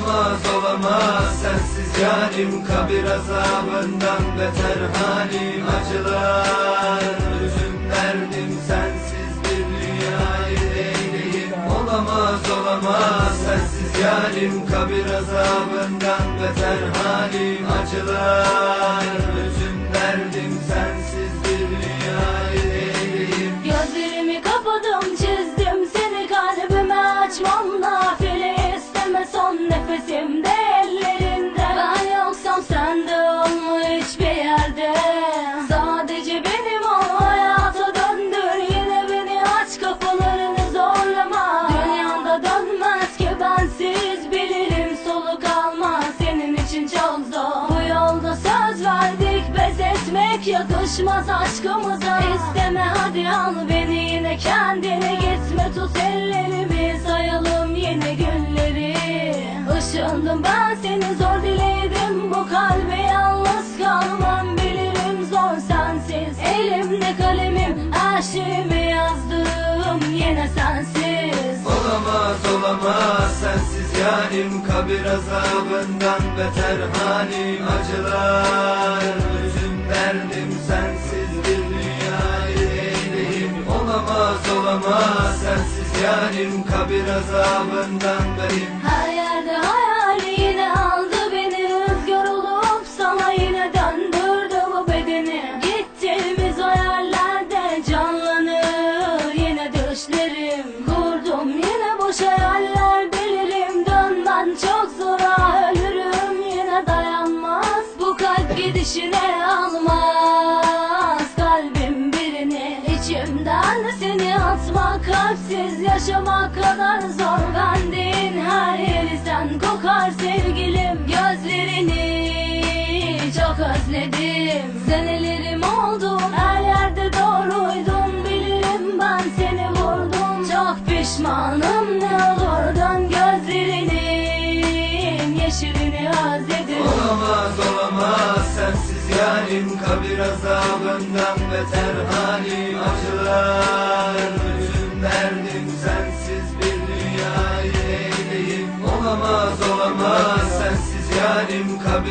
Olamaz olamaz. Sensiz yarim Kabir azabından beter halim Acılar. Üzüm derdim sensiz bir dünyayı eyleyim Olamaz olamaz. Sensiz yarim Kabir azabından beter halim Acılar nefesimde ellerinde. Ben yoksam sen de olma hiçbir yerde. Sadece benim ol hayata döndür. Yine beni aç kapılarını zorlama. Dünyanda dönmez ki bensiz bilirim. Soluk almaz senin için çok zor. Bu yolda söz verdik pes etmek yakışmaz aşkımıza. İsteme hadi al beni yine kendine gitme. Tut ellerimi sayalım Işındım ben seni zor diledim bu kalbe yalnız kalmam bilirim zor sensiz. Elimde kalemim her şeyimi yazdım yine sensiz. Olamaz olamaz sensiz yarim. Kabir azabından beter halim. Acılar üzüm derdim sensiz bir dünyayı eyleyim Olamaz olamaz sensiz yarim. Kabir azabından benim. Her yerde hayal gidişine almaz. Kalbim birini içimden seni atmak Kalpsiz yaşamak kadar zor. Bendin her yeri kokar sevgilim. Gözlerini çok özledim. Senelerim oldu her yerde doğruydun Bilirim ben seni vurdum. Çok pişmanım ne olur dön gözlerinin yarim Kabir azabından beter halim Acılar. Üzüm derdim sensiz bir dünyayı eyleyim Olamaz olamaz. Sensiz yarim Kabir